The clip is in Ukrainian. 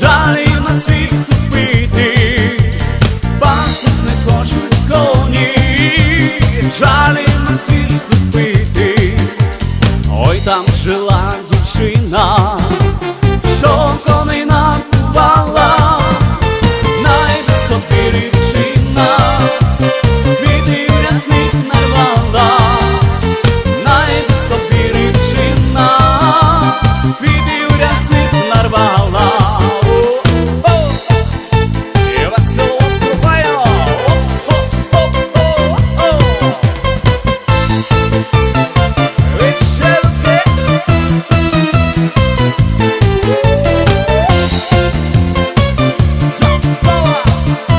Жалі на світ супити, пасус не хочуть коні, жалі на світ супити, ой там жила дівчина. power.